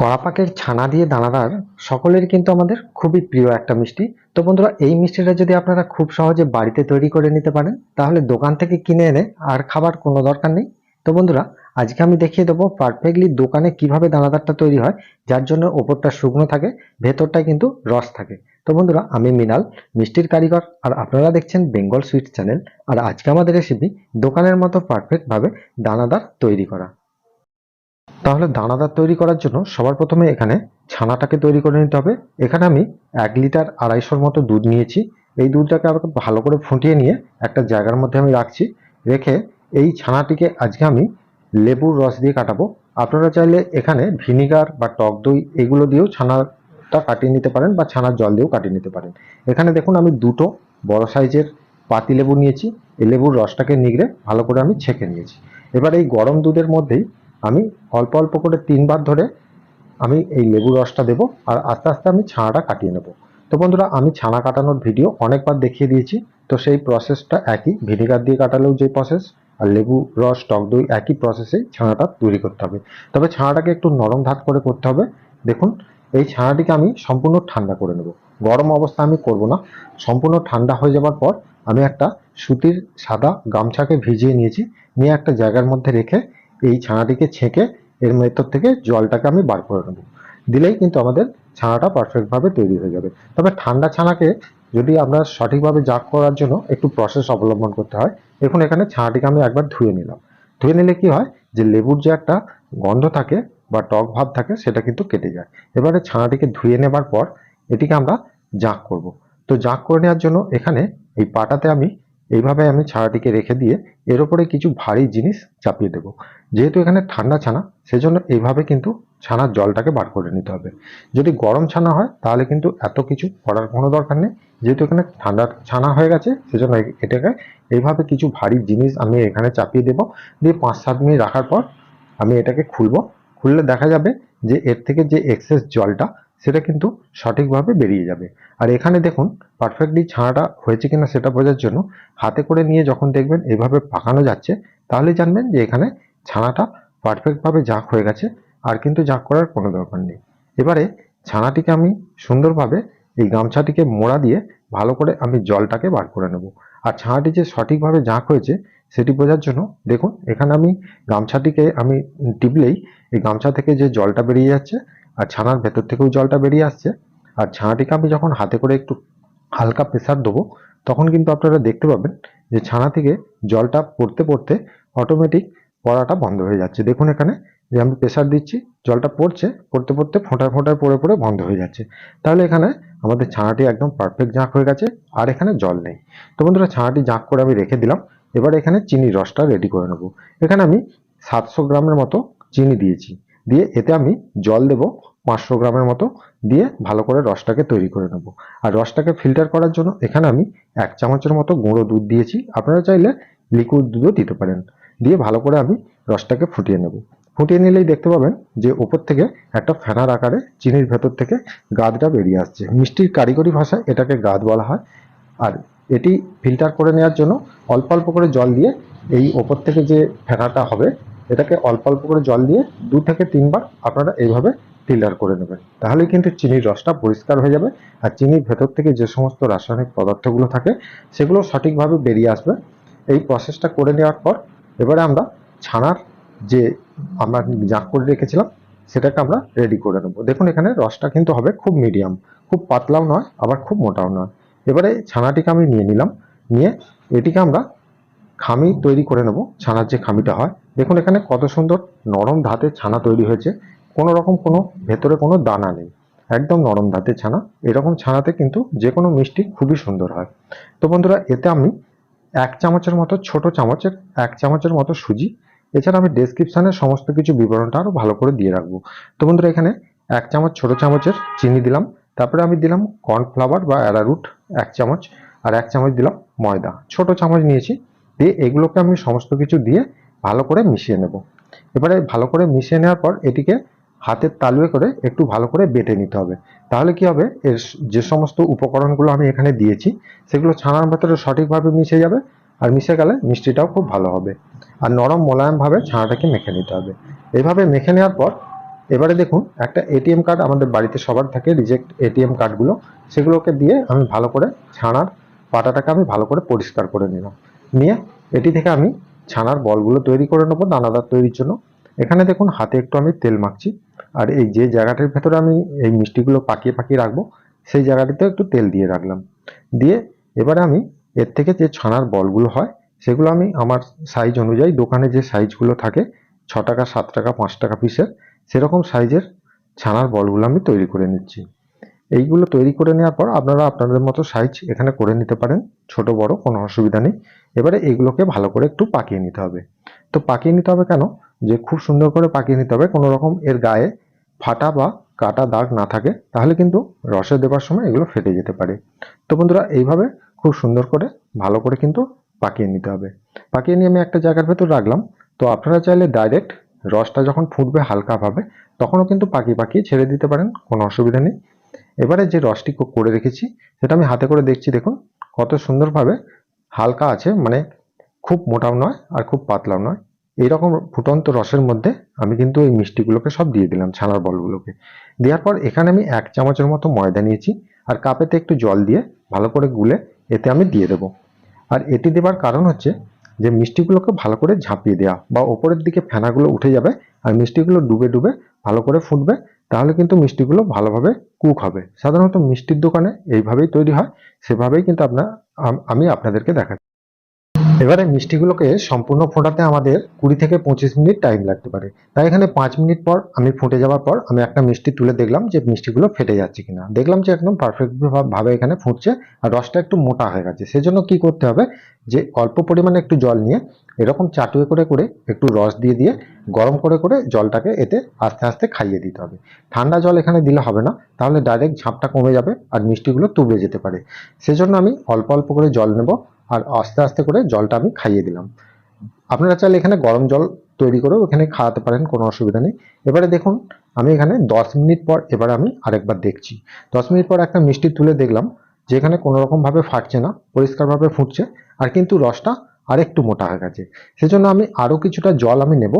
কড়াপাকের ছানা দিয়ে দানাদার সকলের কিন্তু আমাদের খুবই প্রিয় একটা মিষ্টি। তো বন্ধুরা, এই মিষ্টিটা যদি আপনারা খুব সহজে বাড়িতে তৈরি করে নিতে পারেন, তাহলে দোকান থেকে কিনে এনে আর খাবার কোনো দরকার নেই। তো বন্ধুরা, আজকে আমি দেখিয়ে দেবো পারফেক্টলি দোকানে কীভাবে দানাদারটা তৈরি হয়, যার জন্য ওপরটা শুকনো থাকে, ভেতরটায় কিন্তু রস থাকে। তো বন্ধুরা, আমি মিনাল মিষ্টির কারিগর, আর আপনারা দেখছেন বেঙ্গল সুইট চ্যানেল। আর আজকে আমাদের রেসিপি দোকানের মতো পারফেক্টভাবে দানাদার তৈরি করা। তাহলে দানাদার তৈরি করার জন্য সবার প্রথমে এখানে ছানাটাকে তৈরি করে নিতে হবে। এখানে আমি এক লিটার আড়াইশোর মতো দুধ নিয়েছি। এই দুধটাকে আবার ভালো করে ফুটিয়ে নিয়ে একটা জায়গার মধ্যে আমি রাখছি। রেখে এই ছানাটিকে আজকে আমি লেবুর রস দিয়ে কাটাবো। আপনারা চাইলে এখানে ভিনিগার বা টক দই এগুলো দিয়েও ছানাটা কাটিয়ে নিতে পারেন বা ছানার জল দিয়েও কাটিয়ে নিতে পারেন। এখানে দেখুন আমি দুটো বড় সাইজের পাতি লেবু নিয়েছি। এই লেবুর রসটাকে নিগড়ে ভালো করে আমি ছেঁকে নিয়েছি। এবার এই গরম দুধের মধ্যেই আমি অল্প অল্প করে তিনবার ধরে আমি এই লেবু রসটা দেবো আর আস্তে আস্তে আমি ছানাটা কাটিয়ে নেব। তো বন্ধুরা, আমি ছানা কাটানোর ভিডিও অনেকবার দেখিয়ে দিয়েছি। তো সেই প্রসেসটা একই, ভিনেগার দিয়ে কাটালেও যে প্রসেস আর লেবু, রস, টক দই একই প্রসেসেই ছানাটা তৈরি করতে হবে। তবে ছানাটাকে একটু নরম ধাত করে করতে হবে। দেখুন, এই ছানাটিকে আমি সম্পূর্ণ ঠান্ডা করে নেব। গরম অবস্থা আমি করব না। সম্পূর্ণ ঠান্ডা হয়ে যাবার পর আমি একটা সুতির সাদা গামছাকে ভিজিয়ে নিয়েছি। নিয়ে একটা জায়গার মধ্যে রেখে এই ছানাটিকে ছেঁকে এর ভেতর থেকে জলটাকে আমি বার করে নেব। দিলেই কিন্তু আমাদের ছানাটা পারফেক্টভাবে তৈরি হয়ে যাবে। তবে ঠান্ডা ছানাকে যদি আমরা সঠিকভাবে জাগ করার জন্য একটু প্রসেস অবলম্বন করতে হয়, দেখুন এখানে ছানাটিকে আমি একবার ধুয়ে নিলাম। ধুয়ে নিলে কি হয়? যে লেবুর যে একটা গন্ধ থাকে বা টক ভাব থাকে, সেটা কিন্তু কেটে যায়। এবারে ছানাটিকে ধুয়ে নেবার পর এটিকে আমরা জাঁক করব। তো জাঁক করে নেওয়ার জন্য এখানে এই পাটাতে আমি এইভাবে আমি ছানাটিকে রেখে দিয়ে এর উপরে কিছু ভারী জিনিস চাপিয়ে দেবো। যেহেতু এখানে ঠান্ডা ছানা, সেজন্য এইভাবে কিন্তু ছানার জলটাকে বার করে নিতে হবে। যদি গরম ছানা হয়, তাহলে কিন্তু এত কিছু করার কোনো দরকার নেই। যেহেতু এখানে ঠান্ডা ছানা হয়ে গেছে, সেজন্য এটাকে এইভাবে কিছু ভারী জিনিস আমি এখানে চাপিয়ে দেবো। দিয়ে পাঁচ, সাত মিনিট রাখার পর আমি এটাকে খুলবো। খুললে দেখা যাবে যে এর থেকে যে এক্সেস জলটা সেটা কিন্তু সঠিকভাবে বেরিয়ে যাবে। আর এখানে দেখুন পারফেক্টলি ছানাটা হয়েছে কিনা সেটা বোঝার জন্য হাতে করে নিয়ে যখন দেখবেন এভাবে পাকানো যাচ্ছে, তাহলে জানবেন যে এখানে ছানাটা পারফেক্টভাবে জাঁক হয়ে গেছে আর কিন্তু জাঁক করার কোনো দরকার নেই। এবারে ছানাটিকে আমি সুন্দরভাবে এই গামছাটিকে মোড়া দিয়ে ভালো করে আমি জলটাকে বার করে নেব। আর ছানাটি যে সঠিকভাবে জাঁক হয়েছে সেটি বোঝার জন্য দেখুন, এখানে আমি গামছাটিকে আমি টিপলেই এই গামছা থেকে যে জলটা বেরিয়ে যাচ্ছে আর ছানার ভেতর থেকেও জলটা বেরিয়ে আসছে। আর ছানাটিকে আমি যখন হাতে করে একটু হালকা প্রেসার দেবো, তখন কিন্তু আপনারা দেখতে পাবেন যে ছানা থেকে জলটা পড়তে পড়তে অটোমেটিক পড়াটা বন্ধ হয়ে যাচ্ছে। দেখুন এখানে যে আমি প্রেসার দিচ্ছি, জলটা পড়ছে, পড়তে পড়তে ফোঁটায় ফোঁটায় পড়ে পড়ে বন্ধ হয়ে যাচ্ছে। তাহলে এখানে আমাদের ছানাটি একদম পারফেক্ট জাঁক হয়ে গেছে, আর এখানে জল নেই। তো বন্ধুরা, ছানাটি জাঁক করে আমি রেখে দিলাম। এবার এখানে চিনির রসটা রেডি করে নেব। এখানে আমি সাতশো গ্রামের মতো চিনি দিয়েছি। দিয়ে এতে আমি জল দেব পাঁচশো গ্রামের মতো দিয়ে ভালো করে রসটাকে তৈরি করে নেব। আর রসটাকে ফিল্টার করার জন্য এখানে আমি এক চামচের মতো গুঁড়ো দুধ দিয়েছি। আপনারা চাইলে লিকুইড দুধও দিতে পারেন। দিয়ে ভালো করে আমি রসটাকে ফুটিয়ে নেব। ফুটিয়ে নিলেই দেখতে পাবেন যে ওপর থেকে একটা ফেনার আকারে চিনির ভেতর থেকে গাদটা বেরিয়ে আসছে। মিষ্টির কারিগরি ভাষায় এটাকে গাদ বলা হয়। আর এটি ফিল্টার করে নেওয়ার জন্য অল্প অল্প করে জল দিয়ে এই ওপর থেকে যে ফেনাটা হবে এটাকে অল্প অল্প করে জল দিয়ে দু থেকে তিনবার আপনারা এইভাবে ফিল্টার করে নেবেন। তাহলে কিন্তু চিনির রসটা পরিষ্কার হয়ে যাবে আর চিনির ভেতর থেকে যে সমস্ত রাসায়নিক পদার্থগুলো থাকে, সেগুলো সঠিকভাবে বেরিয়ে আসবে। এই প্রসেসটা করে নেওয়ার পর এবারে আমরা ছানার যে আমরা জাঁক করে রেখেছিলাম, সেটাকে আমরা রেডি করে নেব। দেখুন এখানে রসটা কিন্তু হবে খুব মিডিয়াম খুব পাতলাও নয়, আবার খুব মোটাও নয়। এবারে ছানাটিকে আমি নিয়ে নিলাম, নিয়ে এটিকে আমরা খামি তৈরি করে নেব, ছানার যে খামিটা হয়। দেখুন এখানে কত সুন্দর নরম ধাতের ছানা তৈরি হয়েছে। কোনো রকম কোনো ভেতরে কোনো দানা নেই। একদম নরম ধাতের ছানা। এরকম ছানাতে কিন্তু যে কোনো মিষ্টি খুবই সুন্দর হয়। তো বন্ধুরা, এতে আমি এক চামচের মতো ছোট চামচের, এক চামচের মতো সুজি, এছাড়া আমি ডেসক্রিপশানে সমস্ত কিছু বিবরণটা আরও ভালো করে দিয়ে রাখব। তো বন্ধুরা, এখানে এক চামচ ছোট চামচের চিনি দিলাম। তারপরে আমি দিলাম কর্নফ্লাওয়ার বা অ্যারারুট এক চামচ, আর এক চামচ দিলাম ময়দা। ছোট চামচ নিয়েছি। দিয়ে এগুলোকে আমি সমস্ত কিছু দিয়ে ভালো করে মিশিয়ে নেব। এবারে ভালো করে মিশিয়ে নেওয়ার পর এটিকে হাতের তালুয়ে করে একটু ভালো করে বেটে নিতে হবে। তাহলে কি হবে? এর যে সমস্ত উপকরণগুলো আমি এখানে দিয়েছি, সেগুলো ছানার ভেতরে সঠিকভাবে মিশে যাবে আর মিশে গেলে মিষ্টিটাও খুব ভালো হবে। আর নরম মোলায়েমভাবে ছানাটাকে মেখে নিতে হবে। এইভাবে মেখে নেওয়ার পর এবারে দেখুন, একটা এটিএম কার্ড আমাদের বাড়িতে সবার থাকে, রিজেক্ট এটিএম কার্ডগুলো। সেগুলোকে দিয়ে আমি ভালো করে ছানার পাটাটাকে আমি ভালো করে পরিষ্কার করে নিলাম। নিয়ে এটি থেকে আমি ছানার বলগুলো তৈরি করে নেব দানাদার তৈরির জন্য। এখানে দেখুন, হাতে একটু আমি তেল মাখছি। আর এই যে জায়গাটির ভেতরে আমি এই মিষ্টিগুলো পাকিয়ে পাকিয়ে রাখব, সেই জায়গাটিতে একটু তেল দিয়ে রাখলাম। দিয়ে এবারে আমি এর থেকে যে ছানার বলগুলো হয়, সেগুলো আমি আমার সাইজ অনুযায়ী দোকানে যে সাইজগুলো থাকে, ছ টাকা, সাত টাকা, পাঁচ টাকা পিসের সেরকম সাইজের ছানার বলগুলো আমি তৈরি করে নিচ্ছি। এইগুলো তৈরি করে নেওয়ার পর আপনারা আপনাদের মতো সাইজ এখানে করে নিতে পারেন। ছোট, বড় কোনো অসুবিধা নেই। এবারে এইগুলোকে ভালো করে একটু পাকিয়ে নিতে হবে। তো পাকিয়ে নিতে হবে কেন? যে খুব সুন্দর করে পাকিয়ে নিতে হবে। কোনো রকম এর গায়ে ফাটা বা কাটা দাগ না থাকে। তাহলে কিন্তু রসে দেবার সময় এগুলো ফেটে যেতে পারে। তো বন্ধুরা, এইভাবে খুব সুন্দর করে, ভালো করে কিন্তু পাকিয়ে নিতে হবে। পাকিয়ে নিয়ে আমি একটা জায়গার ভেতর রাখলাম। তো আপনারা চাইলে ডাইরেক্ট রসটা যখন ফুটবে হালকাভাবে, তখনও কিন্তু পাকিয়ে পাকিয়ে ছেড়ে দিতে পারেন। কোনো অসুবিধা নেই। এবারে যে রসটি করে রেখেছি, সেটা আমি হাতে করে দেখছি, দেখুন, কত সুন্দরভাবে হালকা আছে মানে খুব মোটাও নয় আর খুব পাতলাও নয়। এইরকম ফুটন্ত রসের মধ্যে আমি কিন্তু এই মিষ্টিগুলোকে সব দিয়ে দিলাম, ছানার বলগুলোকে। দেওয়ার পর এখানে আমি এক চামচের মতো ময়দা নিয়েছি আর কাপেতে একটু জল দিয়ে ভালো করে গুলে এতে আমি দিয়ে দেবো। আর এটি দেবার কারণ হচ্ছে যে মিষ্টিগুলোকে ভালো করে ঝাঁপিয়ে দেওয়া বা ওপরের দিকে ফেনাগুলো উঠে যাবে আর মিষ্টিগুলো ডুবে ডুবে ভালো করে ফুটবে তাহলে কিন্তু মিষ্টিগুলো ভালোভাবে কুক হবে। সাধারণত মিষ্টির দোকানে এইভাবেই তৈরি হয়। সেভাবেই কিন্তু আপনার আমি আপনাদেরকে দেখাচ্ছি। এবারে মিষ্টিগুলোকে সম্পূর্ণ ফোটাতে আমাদের কুড়ি থেকে পঁচিশ মিনিট টাইম লাগতে পারে। তাই এখানে পাঁচ মিনিট পর আমি ফুটে যাওয়ার পর আমি একটা মিষ্টি তুলে দেখলাম যে মিষ্টিগুলো ফেটে যাচ্ছে কিনা। দেখলাম যে একদম পারফেক্ট ভাবে এখানে ফুটছে আর রসটা একটু মোটা হয়ে গেছে। সেজন্য কি করতে হবে যে অল্প পরিমাণে একটু জল নিয়ে এরকম চাটুয়ে করে করে একটু রস দিয়ে দিয়ে গরম করে করে জলটাকে এতে আস্তে আস্তে খাইয়ে দিতে হবে। ঠান্ডা জল এখানে দিলে হবে না, তাহলে ডাইরেক্ট ঝাপটা কমে যাবে আর মিষ্টিগুলো তুবড়ে যেতে পারে। সেজন্য আমি অল্প অল্প করে জল নেব। আর আস্তে আস্তে করে জলটা আমি খাইয়ে দিলাম। আপনারা চাইলে এখানে গরম জল তৈরি করেও এখানে খাওয়াতে পারেন, কোনো অসুবিধা নেই। এবারে দেখুন, আমি এখানে দশ মিনিট পর এবার আমি আরেকবার দেখছি। দশ মিনিট পর একটা মিষ্টি তুলে দেখলাম যে এখানে কোনো রকমভাবে ফাটছে না পরিষ্কারভাবে ফুটছে, আর কিন্তু রসটা আরেকটু মোটা হয়ে গেছে। সেজন্য আমি আরও কিছুটা জল আমি নেব,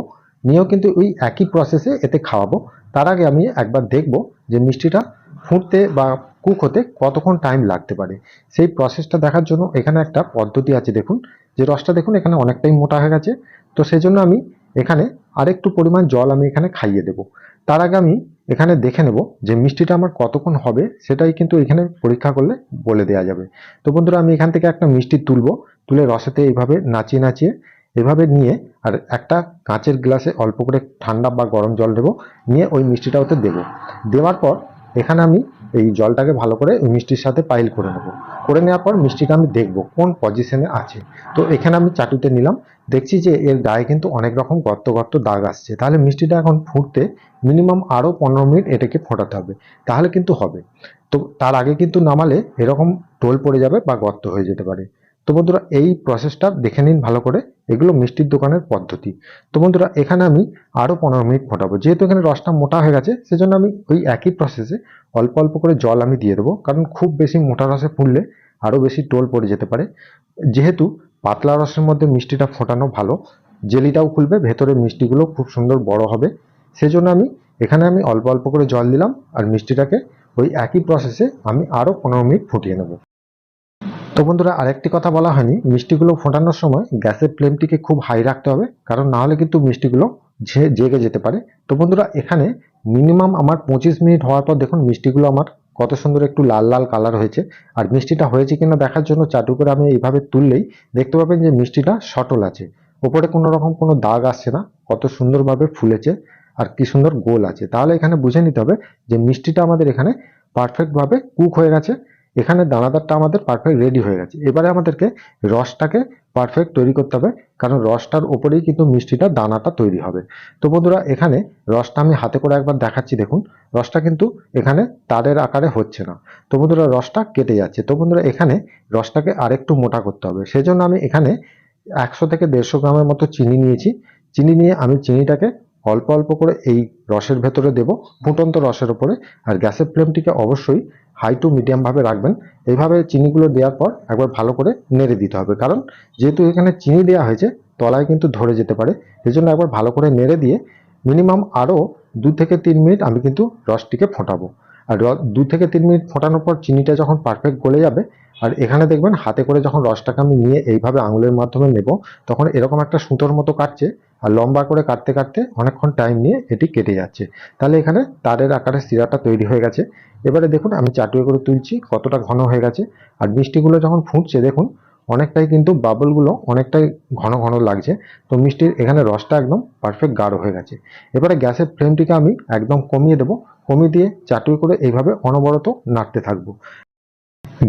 নিয়েও কিন্তু ওই একই প্রসেসে এতে খাওয়াবো। তার আগে আমি একবার দেখব যে মিষ্টিটা ফুটতে বা কুক হতে কতক্ষণ টাইম লাগতে পারে? সেই প্রসেসটা দেখার জন্য এখানে একটা পদ্ধতি আছে, দেখুন। যে রসটা দেখুন, এখানে অনেকটাই মোটা হয়ে গেছে। তো সেই জন্য আমি এখানে আরেকটু পরিমাণ জল আমি এখানে খাইয়ে দেব। তার আগে আমি এখানে দেখে নেব যে মিষ্টিটা আমার কতক্ষণ হবে, সেটাই কিন্তু এখানে পরীক্ষা করলে বলে দেওয়া যাবে। তো বন্ধুরা, আমি এখান থেকে একটা মিষ্টি তুলব, তুলে রসেতে এইভাবে নাচিয়ে নাচিয়ে এভাবে নিয়ে আর একটা কাঁচের গ্লাসে অল্প করে ঠান্ডা বা গরম জল দেবো, নিয়ে ওই মিষ্টিটা ওতে দেবো। দেওয়ার পর এখানে আমি এই জলটাকে ভালো করে মিষ্টির সাথে পাইল করে নেব। করে নেওয়ার পর মিষ্টিটা আমি দেখব কোন পজিশনে আছে। তো এখানে আমি চাটুতে নিলাম। দেখছি যে এর গায়ে কিন্তু অনেক রকম গর্ত গর্ত দাগ আসছে। তাহলে মিষ্টিটা এখন ফুটতে মিনিমাম আরও পনেরো মিনিট এটাকে ফোটাতে হবে। তাহলে কিন্তু হবে। তো তার আগে কিন্তু নামালে এরকম টোল পড়ে যাবে বা গর্ত হয়ে যেতে পারে। তো বন্ধুরা, এই প্রসেসটা দেখে নিন ভালো করে। এগুলো মিষ্টির দোকানের পদ্ধতি। তো বন্ধুরা, এখানে আমি আরও পনেরো মিনিট ফোটাবো। যেহেতু এখানে রসটা মোটা হয়ে গেছে, সেজন্য আমি ওই একই প্রসেসে অল্প অল্প করে জল আমি দিয়ে দেবো। কারণ খুব বেশি মোটা রসে ফুললে আরও বেশি টোল পড়ে যেতে পারে। যেহেতু পাতলা রসের মধ্যে মিষ্টিটা ফোটানো ভালো, জেলিটাও খুলবে ভেতরে মিষ্টিগুলো খুব সুন্দর বড় হবে। সেজন্য আমি এখানে আমি অল্প অল্প করে জল দিলাম আর মিষ্টিটাকে ওই একই প্রসেসে আমি আরও পনেরো মিনিট ফুটিয়ে নেব। তো বন্ধুরা, আরেকটি কথা বলা হয়নি। মিষ্টিগুলো ফোটানোর সময় গ্যাসের ফ্লেমটিকে খুব হাই রাখতে হবে, কারণ না হলে কিন্তু মিষ্টিগুলো জেগে যেতে পারে। তো বন্ধুরা, এখানে মিনিমাম আমার পঁচিশ মিনিট হওয়ার পর দেখুন মিষ্টিগুলো আমার কত সুন্দর একটু লাল লাল কালার হয়েছে। আর মিষ্টিটা হয়েছে কিনা দেখার জন্য চাটু করে আমি এইভাবে তুললেই দেখতে পাবেন যে মিষ্টিটা সটল আছে। ওপরে কোনো রকম কোনো দাগ আসছে না, কত সুন্দরভাবে ফুলেছে আর কি সুন্দর গোল আছে। তাহলে এখানে বুঝে নিতে হবে যে মিষ্টিটা আমাদের এখানে পারফেক্টভাবে কুক হয়ে গেছে। এখানে দানাদারটা আমাদের পারফেক্ট রেডি হয়ে গেছে। এবারে আমাদেরকে রসটাকে পারফেক্ট তৈরি করতে হবে, কারণ রসটার ওপরেই কিন্তু মিষ্টিটা, দানাটা তৈরি হবে। তো বন্ধুরা, এখানে রসটা আমি হাতে করে একবার দেখাচ্ছি, দেখুন। রসটা কিন্তু এখানে তারের আকারে হচ্ছে না। তো বন্ধুরা, রসটা কেটে যাচ্ছে। তো বন্ধুরা, এখানে রসটাকে আরেকটু মোটা করতে হবে। সেজন্য আমি এখানে একশো থেকে দেড়শো গ্রামের মতো চিনি নিয়েছি। চিনি নিয়ে আমি চিনিটাকে অল্প অল্প করে এই রসের ভেতরে দেব, ফুটন্ত রসের ওপরে আর গ্যাসের ফ্লেমটিকে অবশ্যই হাই টু মিডিয়ামভাবে রাখবেন। এইভাবে চিনিগুলো দেওয়ার পর একবার ভালো করে নেড়ে দিতে হবে। কারণ যেহেতু এখানে চিনি দেওয়া হয়েছে, তলায় কিন্তু ধরে যেতে পারে। এই জন্য একবার ভালো করে নেড়ে দিয়ে মিনিমাম আরও দু থেকে তিন মিনিট আমি কিন্তু রসটিকে ফোটাবো। আর দু থেকে তিন মিনিট ফোটানোর পর চিনিটা যখন পারফেক্ট গলে যাবে, আর এখানে দেখবেন হাতে করে যখন রসটাকে আমি নিয়ে এইভাবে আঙুলের মাধ্যমে নেব, তখন এরকম একটা সুতোর মতো কাটছে, আর লম্বা করে কাটতে কাটতে অনেকক্ষণ টাইম নিয়ে এটি কেটে যাচ্ছে। তাহলে এখানে তারের আকারে সিরাটা তৈরি হয়ে গেছে। এবারে দেখুন, আমি চাটুয়ে করে তুলছি, কতটা ঘন হয়ে গেছে। আর মিষ্টিগুলো যখন ফুটছে, দেখুন অনেকটাই কিন্তু বাবলগুলো অনেকটাই ঘন ঘন লাগছে। তো মিষ্টির এখানে রসটা একদম পারফেক্ট গাঢ় হয়ে গেছে। এবারে গ্যাসের ফ্লেমটিকে আমি একদম কমিয়ে দেবো। কমিয়ে দিয়ে চাটুই করে এইভাবে অনবরত নাড়তে থাকব।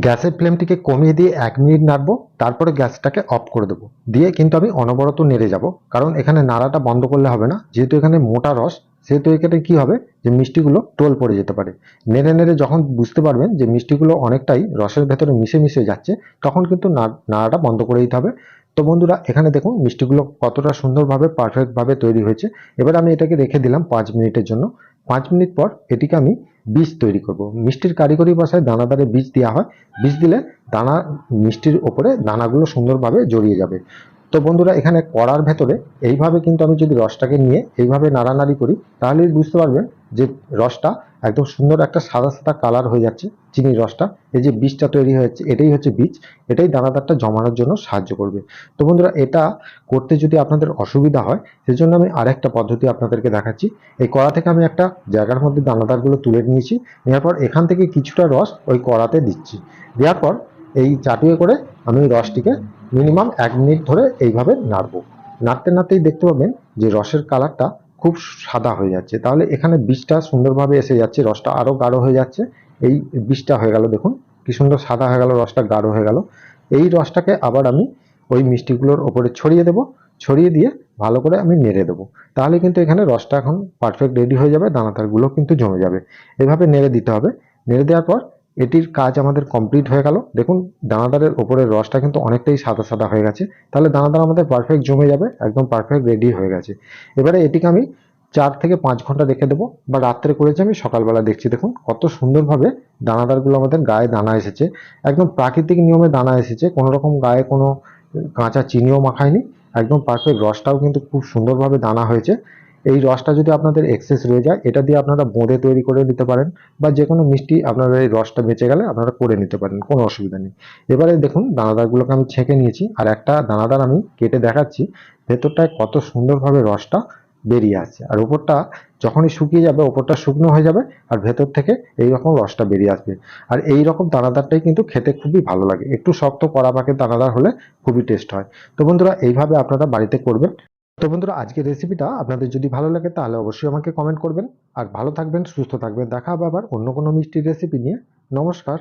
গ্যাসের ফ্লেমটিকে কমিয়ে দিয়ে এক মিনিট নাড়বো, তারপরে গ্যাসটাকে অফ করে দেবো। দিয়ে কিন্তু আমি অনবরত নেড়ে যাব, কারণ এখানে নাড়াটা বন্ধ করলে হবে না। যেহেতু এখানে মোটা রস, সেহেতু এখানে কি হবে? যে মিষ্টিগুলো টোল পড়ে যেতে পারে। নেড়ে নেড়ে যখন বুঝতে পারবেন যে মিষ্টিগুলো অনেকটাই রসের ভেতরে মিশে মিশে যাচ্ছে, তখন কিন্তু নাড়াটা বন্ধ করে দিতে হবে। তো বন্ধুরা, এখানে দেখুন মিষ্টিগুলো কতটা সুন্দরভাবে পারফেক্টভাবে তৈরি হয়েছে। এবার আমি এটাকে রেখে দিলাম পাঁচ মিনিটের জন্য। পাঁচ মিনিট পর এটিকে আমি বীজ তৈরি করব। মিষ্টির কারিগরি ভাষায় দানাদারে বীজ দেওয়া হয়। বীজ দিলে দানা মিষ্টির ওপরে দানাগুলো সুন্দরভাবে জড়িয়ে যাবে। তো বন্ধুরা, এখানে কড়ার ভেতরে এইভাবে কিন্তু আমি যদি রসটাকে নিয়ে এইভাবে নাড়ানাড়ি করি, তাহলেই বুঝতে পারবেন যে রসটা একদম সুন্দর একটা সাদা সাদা কালার হয়ে যাচ্ছে, চিনির রসটা। এই যে বীজটা তৈরি হয়েছে, এটাই হচ্ছে বীজ, এটাই দানাদারটা জমানোর জন্য সাহায্য করবে। তো বন্ধুরা, এটা করতে যদি আপনাদের অসুবিধা হয়, সেজন্য আমি আরেকটা পদ্ধতি আপনাদেরকে দেখাচ্ছি। এই কড়া থেকে আমি একটা জায়গার মধ্যে দানাদারগুলো তুলে নিয়েছি, নেওয়ার পর এখান থেকে কিছুটা রস ওই কড়াতে দিচ্ছি। দেওয়ার পর এই চাটুয়ে করে আমি রসটিকে মিনিমাম এক মিনিট ধরে এইভাবে নাড়বো। নাড়তে নাড়তেই দেখতে পাবেন যে রসের কালারটা খুব সাদা হয়ে যাচ্ছে। তাহলে এখানে বীজটা সুন্দরভাবে এসে যাচ্ছে, রসটা আরও গাঢ় হয়ে যাচ্ছে। এই বীজটা হয়ে গেল দেখুন, কি সুন্দর সাদা হয়ে গেল, রসটা গাঢ় হয়ে গেল। এই রসটাকে আবার আমি ওই মিষ্টিগুলোর ওপরে ছড়িয়ে দেবো। ছড়িয়ে দিয়ে ভালো করে আমি নেড়ে দেবো। তাহলে কিন্তু এখানে রসটা এখন পারফেক্ট রেডি হয়ে যাবে, দানাদারগুলো কিন্তু জমে যাবে। এভাবে নেড়ে দিতে হবে। নেড়ে দেওয়ার পর এটির কাজ আমাদের কমপ্লিট হয়ে গেল। দেখুন, দানাদারের ওপরের রসটা কিন্তু অনেকটাই সাদা সাদা হয়ে গেছে। তাহলে দানাদার আমাদের পারফেক্ট জমে যাবে, একদম পারফেক্ট রেডি হয়ে গেছে। এবারে এটিকে আমি চার থেকে পাঁচ ঘণ্টা রেখে দেবো বা রাত্রে করেছি আমি, সকালবেলা দেখছি। দেখুন, কত সুন্দরভাবে দানাদারগুলো আমাদের গায়ে দানা এসেছে। একদম প্রাকৃতিক নিয়মে দানা এসেছে, কোনো রকম গায়ে কোনো কাঁচা চিনিও মাখায়নি। একদম পারফেক্ট রসটাও কিন্তু খুব সুন্দরভাবে দানা হয়েছে। এই রসটা যদি আপনাদের এক্সেস রয়ে যায়, এটা দিয়ে আপনারা বোঁদে তৈরি করে নিতে পারেন বা যে কোনো মিষ্টি আপনারা এই রসটা বেঁচে গেলে আপনারা করে নিতে পারেন, কোনো অসুবিধা নেই। এবারে দেখুন, দানাদারগুলোকে আমি ছেঁকে নিয়েছি আর একটা দানাদার আমি কেটে দেখাচ্ছি, ভেতরটায় কত সুন্দরভাবে রসটা বেরিয়ে আসছে। আর ওপরটা যখনই শুকিয়ে যাবে, ওপরটা শুকনো হয়ে যাবে আর ভেতর থেকে এই রকম রসটা বেরিয়ে আসবে। আর এই রকম দানাদারটাই কিন্তু খেতে খুবই ভালো লাগে। একটু শক্ত কড়া পাকের দানাদার হলে খুবই টেস্ট হয়। তো বন্ধুরা, এইভাবে আপনারা বাড়িতে করবেন। তো বন্ধুরা, আজকের রেসিপিটা আপনাদের যদি ভালো লাগে, তাহলে অবশ্যই আমাকে কমেন্ট করবেন। আর ভালো থাকবেন, সুস্থ থাকবেন। দেখা হবে আবার অন্য কোনো মিষ্টির রেসিপি নিয়ে। নমস্কার।